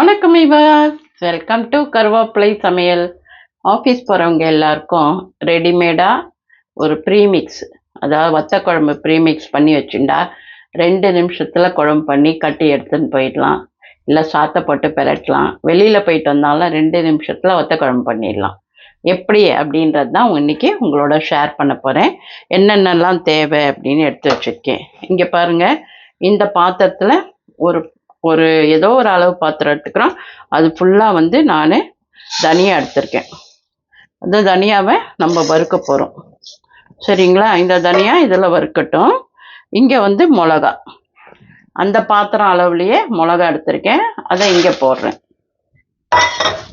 வணக்கம் இவா welcome to கருவேப்பிலை சமையல் ஆஃபீஸ் போகிறவங்க எல்லாருக்கும் ரெடிமேடாக ஒரு ப்ரீமிக்ஸ் அதாவது வத்த குழம்பு ப்ரீமிக்ஸ் பண்ணி வச்சுண்டா ரெண்டு நிமிஷத்தில் குழம்பு பண்ணி கட்டி எடுத்துன்னு போயிடலாம். இல்லை சாத்தை போட்டு பெரட்டலாம். வெளியில் போயிட்டு வந்தாலும் ரெண்டு நிமிஷத்தில் வத்த குழம்பு பண்ணிடலாம். எப்படி அப்படின்றது தான் இன்னைக்கு உங்களோட ஷேர் பண்ண போகிறேன் என்னென்னலாம் தேவை அப்படின்னு எடுத்து வச்சுருக்கேன். இங்கே பாருங்கள் இந்த பாத்திரத்தில் ஒரு ஒரு ஏதோ ஒரு அளவு பாத்திரம் எடுத்துக்கிறோம். அது ஃபுல்லாக வந்து நான் தனியாக எடுத்திருக்கேன். அந்த தனியாவை நம்ம வறுக்க போகிறோம் சரிங்களா? இந்த தனியா இதில் வறுக்கட்டும். இங்கே வந்து மிளகா. அந்த பாத்திரம் அளவுலேயே மிளகா எடுத்திருக்கேன். அதை இங்கே போடுறேன்.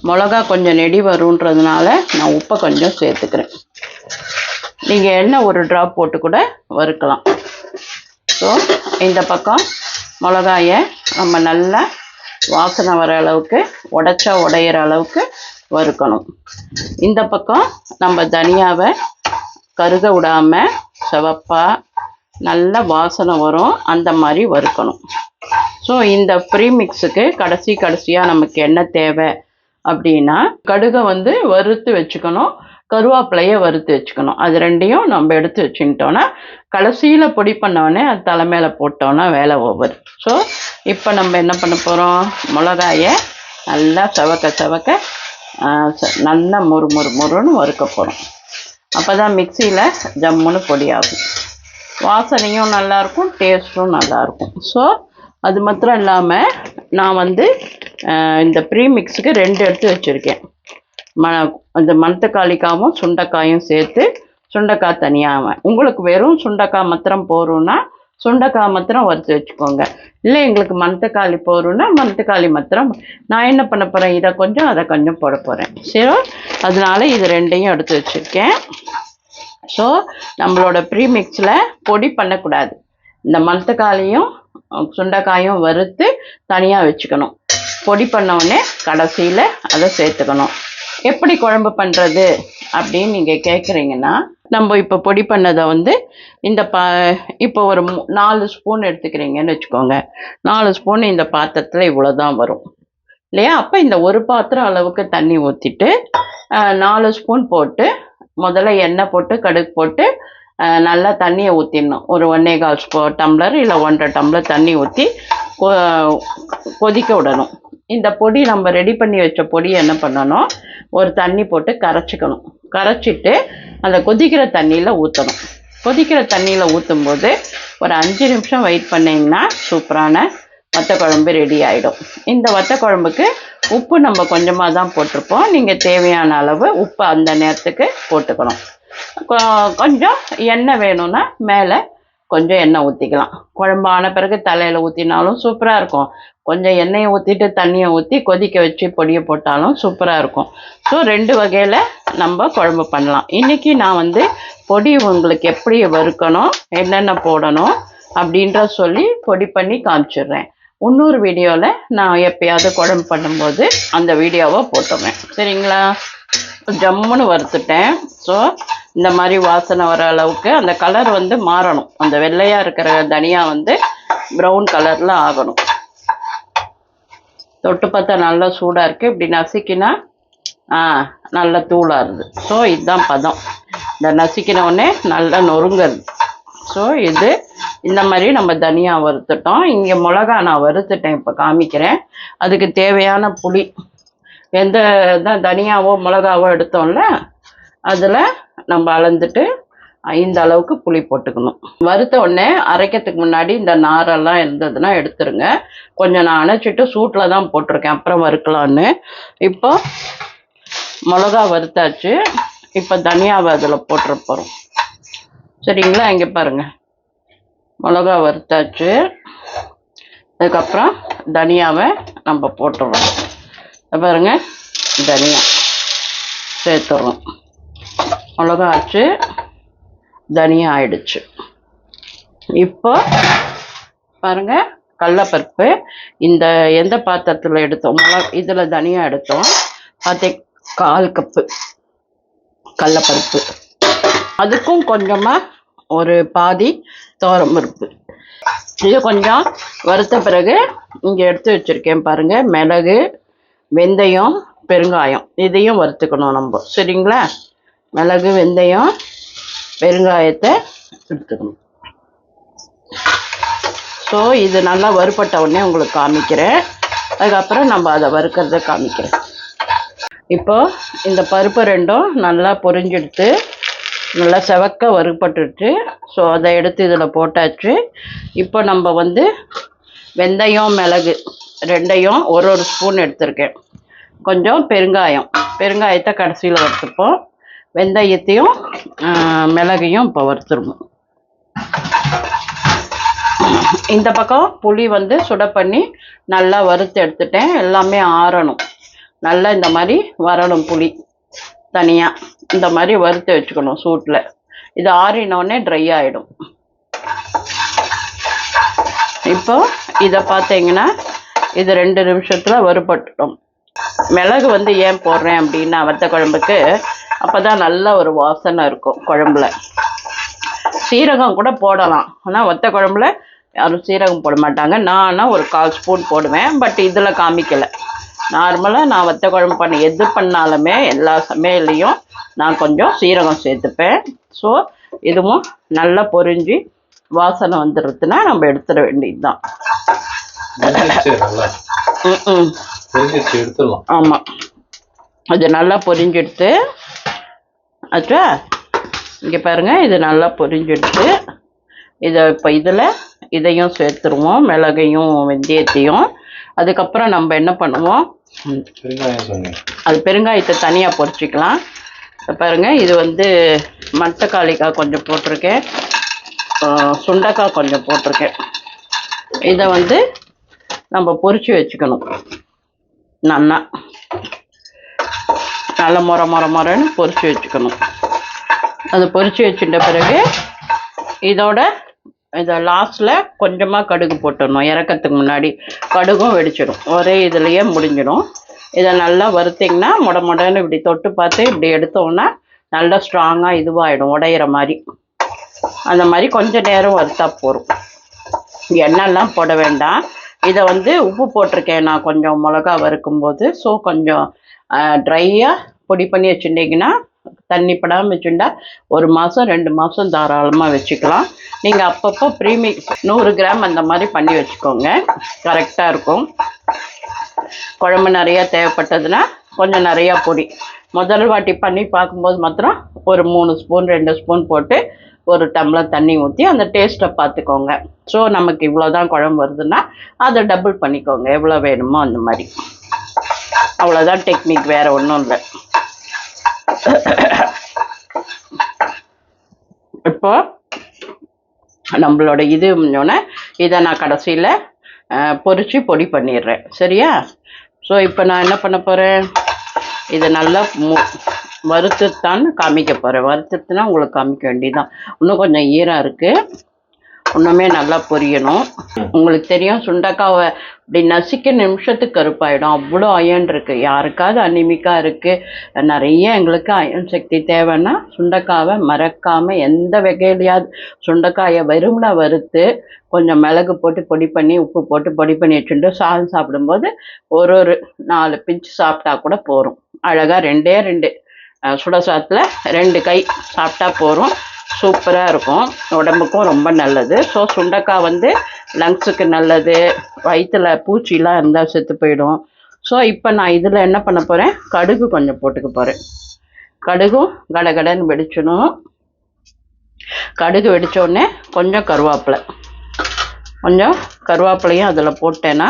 மிளகா கொஞ்சம் நெடி வருன்றதுனால நான் உப்பை கொஞ்சம் சேர்த்துக்கிறேன். நீங்கள் எண்ணெய் ஒரு ட்ராப் போட்டு கூட வறுக்கலாம். ஸோ இந்த பக்கம் மிளகாயை நம்ம நல்லா வாசனை வர அளவுக்கு உடைச்சா உடையிற அளவுக்கு வறுக்கணும். இந்த பக்கம் நம்ம தனியாவை கருக விடாமல் செவப்பாக நல்ல வாசனை வரும். அந்த மாதிரி வறுக்கணும். ஸோ இந்த ப்ரீமிக்ஸுக்கு கடைசி கடைசியாக நமக்கு என்ன தேவை அப்படின்னா கடுகை வந்து வறுத்து வச்சுக்கணும். கருவேப்பிலையை வறுத்து வச்சுக்கணும். அது ரெண்டையும் நம்ம எடுத்து வச்சுக்கிட்டோன்னா கடைசியில் பொடி பண்ணோடனே அது தலைமையில் போட்டோன்னா வேலை ஓவர் ஸோ இப்போ நம்ம என்ன பண்ண போகிறோம் மிளகாயை நல்லா சவக்க சவக்க ச- நல்லா முறு முறு முறுன்னு வறுக்க போகிறோம் அப்போ தான் மிக்சியில் ஜம்முன்னு பொடியாகும். வாசனையும் நல்லாயிருக்கும் டேஸ்ட்டும் நல்லாயிருக்கும் ஸோ அது மாத்திரம் இல்லாமல் நான் வந்து இந்த ப்ரீ மிக்ஸுக்கு ரெண்டு எடுத்து வச்சுருக்கேன். ம அந்த மணத்தக்காளிக்காவும் சுண்டைக்காயும் சேர்த்து சுண்டைக்காய் தனியாக உங்களுக்கு வெறும் சுண்டைக்காய் மாத்திரம் போகிறோன்னா சுண்டைக்காய் மாத்திரம் வறுத்து வச்சுக்கோங்க. இல்லை எங்களுக்கு மணத்தக்காளி போகிறோன்னா மணத்தக்காளி மாத்திரம். நான் என்ன பண்ண போகிறேன் இதை கொஞ்சம் அதை கொஞ்சம் போட போகிறேன் சரி அதனால இது ரெண்டையும் எடுத்து வச்சுருக்கேன். ஸோ நம்மளோட ப்ரீமிக்ஸில் பொடி பண்ணக்கூடாது. இந்த மணத்தக்காளியும் சுண்டக்காயும் சுண்டைக்காயும் வறுத்து தனியாக வச்சுக்கணும். பொடி பண்ணவுடனே கடைசியில் அதை சேர்த்துக்கணும். எப்படி குழம்பு பண்ணுறது அப்படின்னு நீங்கள் கேட்குறீங்கன்னா நம்ம இப்போ பொடி பண்ணதை வந்து இந்த பா இப்போ ஒரு நாலு ஸ்பூன் எடுத்துக்கிறீங்கன்னு வச்சுக்கோங்க. நாலு ஸ்பூன் இந்த பாத்திரத்தில் இவ்வளோ தான் வரும். இல்லையா? அப்போ இந்த ஒரு பாத்திரம் அளவுக்கு தண்ணி ஊற்றிட்டு நாலு ஸ்பூன் போட்டு முதல்ல எண்ணெய் போட்டு கடுகு போட்டு நல்லா தண்ணியை ஊற்றிடணும் ஒரு ஒன்னே கால் ஸ்பூ டம்ளர் இல்லை ஒன்றரை டம்ளர் தண்ணி ஊற்றி கொதிக்க விடணும். இந்த பொடி நம்ம ரெடி பண்ணி வச்ச பொடி என்ன பண்ணணும்? ஒரு தண்ணி போட்டு கரைச்சிக்கணும். கரைச்சிட்டு அந்த கொதிக்கிற தண்ணியில் ஊற்றணும் கொதிக்கிற தண்ணியில் ஊற்றும்போது ஒரு அஞ்சு நிமிஷம் வெயிட் பண்ணிங்கன்னா சூப்பரான வத்த குழம்பு ரெடி ஆகிடும் இந்த வத்த குழம்புக்கு உப்பு நம்ம கொஞ்சமாக தான் போட்டிருப்போம். நீங்கள் தேவையான அளவு உப்பு அந்த நேரத்துக்கு போட்டுக்கணும். கொஞ்சம் எண்ணெய் வேணும்னா மேலே கொஞ்சம் எண்ணெய் ஊற்றிக்கலாம் குழம்பு ஆன பிறகு தலையில் ஊற்றினாலும் சூப்பராக இருக்கும். கொஞ்சம் எண்ணெயை ஊற்றிட்டு தண்ணியை ஊற்றி கொதிக்க வச்சு பொடியை போட்டாலும் சூப்பராக இருக்கும். ஸோ ரெண்டு வகையில் நம்ம குழம்பு பண்ணலாம். இன்றைக்கி நான் வந்து பொடி உங்களுக்கு எப்படி வறுக்கணும் என்னென்ன போடணும் அப்படின்ற சொல்லி பொடி பண்ணி காமிச்சிடுறேன். இன்னொரு வீடியோவில் நான் எப்பயாவது குழம்பு பண்ணும்போது அந்த வீடியோவை போட்டுவேன் சரிங்களா? ஜம்முன்னு வறுத்துட்டேன். ஸோ இந்த மாதிரி வாசனை வர அளவுக்கு அந்த கலர் வந்து மாறணும். அந்த வெள்ளையாக இருக்கிற தனியா வந்து ப்ரௌன் கலரில் ஆகணும். தொட்டு பார்த்தா நல்லா சூடாக இருக்குது இப்படி நசுக்கினா ஆ நல்ல தூளாகுது ஸோ இதுதான் பதம். இந்த நசுக்கின உடனே நல்லா நொறுங்குறது ஸோ இது இந்த மாதிரி நம்ம தனியா வறுத்துட்டோம். இங்கே மிளகா நான் வறுத்துட்டேன் இப்போ காமிக்கிறேன். அதுக்கு தேவையான புளி. எந்த தான் தனியாவோ மிளகாவோ எடுத்தோம்ல அதில் நம்ம அளந்துட்டு இந்த அளவுக்கு புளி போட்டுக்கணும். வறுத்த உடனே அரைக்கிறதுக்கு முன்னாடி இந்த நாரெல்லாம் இருந்ததுன்னா எடுத்துருங்க. கொஞ்சம் நான் அணைச்சிட்டு சூட்டில் தான் போட்டிருக்கேன். அப்புறம் வறுக்கலான்னு. இப்போ மிளகா வறுத்தாச்சு. இப்போ தனியாவை அதில் போட்டுருப்போம் சரிங்களா? இங்கே பாருங்கள் மிளகா வறுத்தாச்சு. அதுக்கப்புறம் தனியாவை நம்ம போட்டுடுறோம் பாருங்கள் பாருங்க. தனியா சேர்த்துறோம். மிளகா ஆச்சு தனியா ஆயிடுச்சு இப்போ பாருங்க கடலப்பருப்பு. இந்த எந்த பாத்திரத்தில் எடுத்தோம்? மிளகா இதில் தனியா எடுத்தோம். பார்த்தே கால் கப்பு கடலப்பருப்பு. அதுக்கும் கொஞ்சமாக ஒரு பாதி துவரம் பருப்பு. இது கொஞ்சம் வறுத்த பிறகு இங்கே எடுத்து வச்சுருக்கேன் பாருங்கள் மிளகு வெந்தயம் பெருங்காயம். இதையும் வறுத்துக்கணும் நம்ம. சரிங்களா? மிளகு வெந்தயம் பெருங்காயத்தை எடுத்துக்கணும். ஸோ இது நல்லா வறுபட்ட உடனே உங்களுக்கு காமிக்கிறேன். அதுக்கப்புறம் நம்ம அதை வறுக்கிறத காமிக்கிறேன். இப்போ இந்த பருப்பு ரெண்டும் நல்லா பொரிஞ்செடுத்து நல்லா செவக்க வறுபட்டுட்டு ஸோ அதை எடுத்து இதில் போட்டாச்சு. இப்போ நம்ம வந்து வெந்தயம் மிளகு ரெண்டையும் ஒரு ஒரு ஸ்பூன் எடுத்திருக்கேன். கொஞ்சம் பெருங்காயம். பெருங்காயத்தை கடைசியில் வறுத்துப்போம். வெந்தயத்தையும் மிளகையும் இப்போ வறுத்துருவோம் இந்த பக்கம் புளி வந்து சுட பண்ணி நல்லா வறுத்து எடுத்துட்டேன். எல்லாமே ஆறணும். நல்லா இந்த மாதிரி வரணும் புளி. தனியாக இந்த மாதிரி வறுத்து வச்சுக்கணும் சூட்டில் இது ஆறினோடனே ட்ரை ஆகிடும் இப்போ இதை பார்த்தீங்கன்னா இது ரெண்டு நிமிஷத்தில் வறுபட்டுடும். மிளகு வந்து ஏன் போடுறேன் அப்படின்னா வத்த குழம்புக்கு அப்போ தான் நல்ல ஒரு வாசனை இருக்கும் குழம்புல. சீரகம் கூட போடலாம். ஆனால் வத்த குழம்புல யாரும் சீரகம் போட மாட்டாங்க. நானா ஒரு கால் ஸ்பூன் போடுவேன் பட் இதில் காமிக்கலை. நார்மலாக நான் வத்த குழம்பு பண்ண எது பண்ணாலுமே எல்லா சமையல்லையும் நான் கொஞ்சம் சீரகம் சேர்த்துப்பேன். ஸோ இதுவும் நல்லா பொரிஞ்சு வாசனை வந்துடுறதுன்னா நம்ம எடுத்துட வேண்டியது தான் ஆமாம் அது நல்லா பொரிஞ்செடுத்து ஆச்சா இங்கே பாருங்கள் இது நல்லா பொரிஞ்செடுத்து இதை இப்போ இதில் இதையும் சேர்த்துருவோம் மிளகையும் வெந்தயத்தையும். அதுக்கப்புறம் நம்ம என்ன பண்ணுவோம்? அது பெருங்காயத்தை தனியாக பொரிச்சிக்கலாம். இப்ப பாருங்க இது வந்து மட்டக்காளிக்காய் கொஞ்சம் போட்டிருக்கேன். சுண்டைக்காய் கொஞ்சம் போட்டிருக்கேன். இதை வந்து நம்ம பொரிச்சு வச்சுக்கணும். நல்லா. நல்ல முற முற முறன்னு பொறிச்சு வச்சுக்கணும். அது பொறிச்சு வச்சுட்ட பிறகு இதோட இதை லாஸ்ட்டில் கொஞ்சமாக கடுகு போட்டுடணும். இறக்கத்துக்கு முன்னாடி கடுகும் வெடிச்சிடும். ஒரே இதுலேயே முடிஞ்சிடும். இதை நல்லா வறுத்திங்கன்னா முட முடன்னு இப்படி தொட்டு பார்த்து இப்படி எடுத்தோன்னா நல்லா ஸ்ட்ராங்காக இதுவாகிடும் உடையிற மாதிரி. அந்த மாதிரி கொஞ்சம் நேரம் வறுத்தா போதும். எண்ணெய்லாம் போட வேண்டாம். இதை வந்து உப்பு போட்டிருக்கேன் நான் கொஞ்சம் மிளகா வறுக்கும்போது. ஸோ கொஞ்சம் ட்ரையாக பொடி பண்ணி வச்சுட்டிங்கன்னா தண்ணி படாமல் வச்சுட்டா ஒரு மாதம் ரெண்டு மாதம் தாராளமாக வச்சுக்கலாம். நீங்கள் அப்பப்போ ப்ரீமி நூறு கிராம் அந்த மாதிரி பண்ணி வச்சுக்கோங்க. கரெக்டாக இருக்கும். குழம்பு நிறையா தேவைப்பட்டதுன்னா கொஞ்சம் நிறையா பொடி. முதல் வாட்டி பண்ணி பார்க்கும்போது மாத்திரம் ஒரு மூணு ஸ்பூன் ரெண்டு ஸ்பூன் போட்டு ஒரு டம்ளர் தண்ணி ஊற்றி அந்த டேஸ்ட்டை பார்த்துக்கோங்க. ஸோ நமக்கு இவ்வளோ தான் குழம்பு வருதுன்னா அதை டபுள் பண்ணிக்கோங்க. எவ்வளோ வேணுமோ அந்த மாதிரி. அவ்வளோதான் டெக்னிக் வேறு ஒன்றும் இல்லை. இப்போ நம்மளோட இது முன்னோடனே இதை நான் கடைசியில் பொறிச்சு பொடி பண்ணிடுறேன். சரியா? ஸோ இப்போ நான் என்ன பண்ண போகிறேன் இதை நல்லா மு வறுத்துத்தான் காமிக்க போகிறேன் வறுத்துட்டுனா உங்களுக்கு காமிக்க வேண்டியதுதான். இன்னும் கொஞ்சம் ஈரம் இருக்குது இன்னுமே நல்லா பொரியணும். உங்களுக்கு தெரியும் சுண்டக்காவை இப்படி நசிக்க நிமிஷத்துக்கு கருப்பாயிடும். அவ்வளோ அயன் இருக்குது யாருக்காவது அனிமிக்காக இருக்குது நிறைய எங்களுக்கு அயன் சக்தி தேவைன்னா சுண்டைக்காவை மறக்காமல் எந்த வகையிலையாவது சுண்டைக்காயை வெறுமனை வறுத்து கொஞ்சம் மிளகு போட்டு பொடி பண்ணி உப்பு போட்டு பொடி பண்ணி வச்சுட்டு சாதம் சாப்பிடும்போது ஒரு ஒரு நாலு பிஞ்சு சாப்பிட்டா கூட போதும். அழகாக ரெண்டே ரெண்டு சுட சாதத்தில் ரெண்டு கை சாப்பிட்டா போதும். சூப்பராக இருக்கும். உடம்புக்கும் ரொம்ப நல்லது. ஸோ சுண்டக்காய் வந்து லங்ஸுக்கு நல்லது. வயிற்றுல பூச்சிலாம் இருந்தால் செத்து போயிடும். ஸோ இப்போ நான் இதில் என்ன பண்ண போகிறேன் கடுகு கொஞ்சம் போட்டுக்க போகிறேன் கடுகும் கடகடன்னு வெடிச்சணும் கடுகு வெடிச்ச உடனே கொஞ்சம் கருவேப்பிலை. கொஞ்சம் கருவேப்பிலையும் அதில் போட்டேன்னா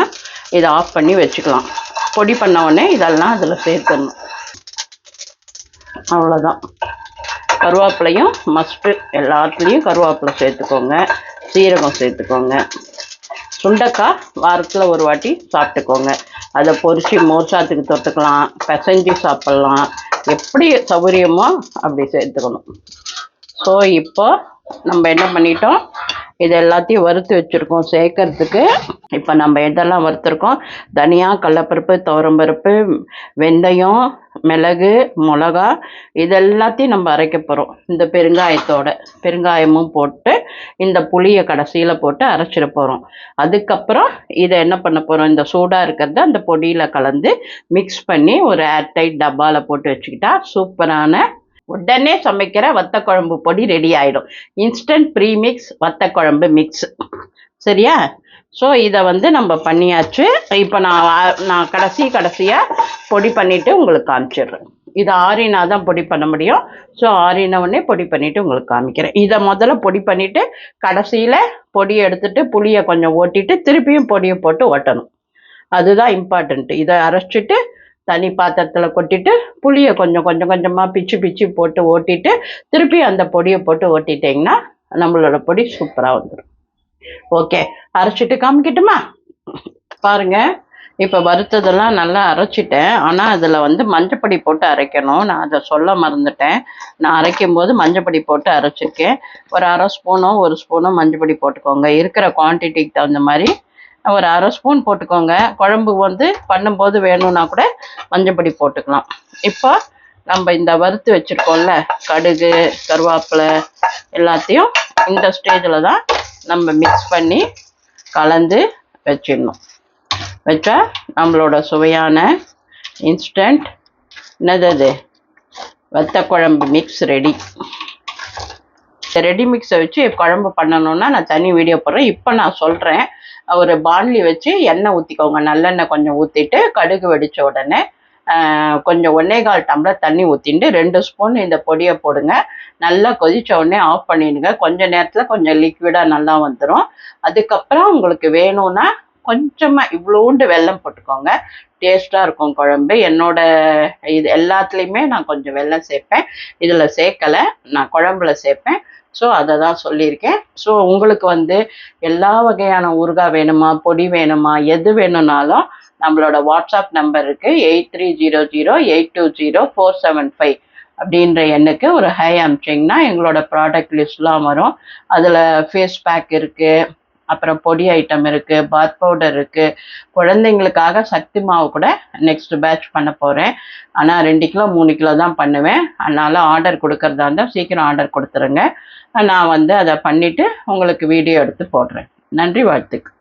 இதை ஆஃப் பண்ணி வச்சுக்கலாம். பொடி பண்ண உடனே இதெல்லாம் அதில் சேர்த்துடணும். அவ்வளோதான் கருவேப்பிலையும் மஸ்ட்டு எல்லாத்துலேயும் கருவேப்பிலை சேர்த்துக்கோங்க. சீரகம் சேர்த்துக்கோங்க. சுண்டக்காய் வாரத்தில் ஒரு வாட்டி சாப்பிட்டுக்கோங்க. அதை பொரிச்சு மோர்சாத்துக்கு தொட்டுக்கலாம். பிசைஞ்சு சாப்பிட்லாம். எப்படி சௌகரியமோ அப்படி சேர்த்துக்கணும். ஸோ இப்போ நம்ம என்ன பண்ணிட்டோம்? இது எல்லாத்தையும் வறுத்து வச்சுருக்கோம். சேர்க்கறதுக்கு இப்போ நம்ம எதெல்லாம் வறுத்துருக்கோம்? தனியா கடலப்பருப்பு துவரம்பருப்பு வெந்தயம் மிளகு மிளகா இது எல்லாத்தையும் நம்ம அரைக்க போகிறோம் இந்த பெருங்காயத்தோட பெருங்காயமும் போட்டு இந்த புளியை கடைசியில் போட்டு அரைச்சிட போகிறோம் அதுக்கப்புறம் இதை என்ன பண்ண போகிறோம் இந்த சூடாக இருக்கிறத அந்த பொடியில் கலந்து மிக்ஸ் பண்ணி ஒரு ஏர்டைட் டப்பாவில் போட்டு வச்சுக்கிட்டா சூப்பரான உடனே சமைக்கிற வத்த குழம்பு பொடி ரெடி ஆயிடும். இன்ஸ்டன்ட் ப்ரீமிக்ஸ் வத்த குழம்பு மிக்ஸ் சரியா? ஸோ இதை வந்து நம்ம பண்ணியாச்சு. இப்போ நான் நான் கடைசி கடைசியாக பொடி பண்ணிவிட்டு உங்களுக்கு காமிச்சிடுறேன். இது ஆறினா தான் பொடி பண்ண முடியும். ஸோ ஆறின உடனே பொடி பண்ணிவிட்டு உங்களுக்கு காமிக்கிறேன். இதை முதல்ல பொடி பண்ணிவிட்டு கடைசியில் பொடியை எடுத்துட்டு புளியை கொஞ்சம் ஓட்டிட்டு திருப்பியும் பொடியை போட்டு ஓட்டணும். அதுதான் இம்பார்ட்டண்ட்டு இதை அரைச்சிட்டு தனி பாத்திரத்தில் கொட்டிட்டு புளியை கொஞ்சம் கொஞ்சம் கொஞ்சமாக பிச்சு பிச்சு போட்டு ஓட்டிட்டு திருப்பி அந்த பொடியை போட்டு ஓட்டிட்டிங்கன்னா நம்மளோட பொடி சூப்பராக வந்துடும் ஓகே அரைச்சிட்டு காமிக்கட்டுமா? பாருங்க இப்போ வறுத்ததெல்லாம் நல்லா அரைச்சிட்டேன். ஆனால் அதில் வந்து மஞ்சப்பொடி போட்டு அரைக்கணும். நான் அதை சொல்ல மறந்துட்டேன். நான் அரைக்கும் போது மஞ்சப்பொடி போட்டு அரைச்சிருக்கேன். ஒரு அரை ஸ்பூனோ ஒரு ஸ்பூனோ மஞ்சப்பொடி போட்டுக்கோங்க. இருக்கிற குவான்டிட்டிக்கு தகுந்த மாதிரி ஒரு அரை ஸ்பூன் போட்டுக்கோங்க. குழம்பு வந்து பண்ணும்போது வேணும்னா கூட மஞ்சப்பொடி போட்டுக்கலாம். இப்போ நம்ம இந்த வறுத்து வச்சுருக்கோம்ல கடுகு கருவேப்பிலை எல்லாத்தையும் இந்த ஸ்டேஜில் தான் நம்ம மிக்ஸ் பண்ணி கலந்து வச்சிடணும். வச்சா நம்மளோட சுவையான இன்ஸ்டன்ட் என்னது அது? வத்த குழம்பு மிக்ஸ் ரெடி ரெடி மிக்ஸை வச்சு குழம்பு பண்ணணும்னா நான் தனி வீடியோ போடுறேன். இப்போ நான் சொல்கிறேன் ஒரு பாண்ட்லி வச்சு எண்ணெய் ஊற்றிக்கோங்க நல்லெண்ணெய் கொஞ்சம் ஊற்றிட்டு கடுகு வெடித்த உடனே கொஞ்சம் ஒன்னே கால் டம்ளர் தண்ணி ஊற்றிட்டு ரெண்டு ஸ்பூன் இந்த பொடியை போடுங்க. நல்லா கொதித்த உடனே ஆஃப் பண்ணிடுங்க. கொஞ்ச நேரத்தில் கொஞ்சம் லிக்விடாக நல்லா வந்துடும் அதுக்கப்புறம் உங்களுக்கு வேணும்னா கொஞ்சமாக இவ்வளோண்டு வெல்லம் போட்டுக்கோங்க. டேஸ்ட்டாக இருக்கும் குழம்பு. என்னோட இது எல்லாத்துலேயுமே நான் கொஞ்சம் வெல்லம் சேர்ப்பேன். இதில் சேர்க்கலை. நான் குழம்புல சேர்ப்பேன். ஸோ அதை தான் சொல்லியிருக்கேன். ஸோ உங்களுக்கு வந்து எல்லா வகையான ஊறுகாய் வேணுமா பொடி வேணுமா எது வேணும்னாலும் நம்மளோட வாட்ஸ்அப் நம்பர் இருக்குது eight three zero zero eight two zero four seven five அப்படின்ற எண்ணுக்கு ஒரு ஹை அமிச்சிங்கன்னா எங்களோட ப்ராடக்ட் லிஸ்ட்லாம் வரும். அதில் ஃபேஸ் பேக் இருக்குது அப்புறம் பொடி ஐட்டம் இருக்குது பாத் பவுடர் இருக்குது குழந்தைங்களுக்காக சக்தி மாவு கூட நெக்ஸ்ட் பேட்ச் பண்ண போகிறேன் ஆனால் ரெண்டு கிலோ மூணு கிலோ தான் பண்ணுவேன். அதனால் ஆர்டர் கொடுக்கறதா இருந்தால் சீக்கிரம் ஆர்டர் கொடுத்துருங்க. நான் வந்து அதை பண்ணிவிட்டு உங்களுக்கு வீடியோ எடுத்து போடுறேன். நன்றி வாழ்த்துக்கு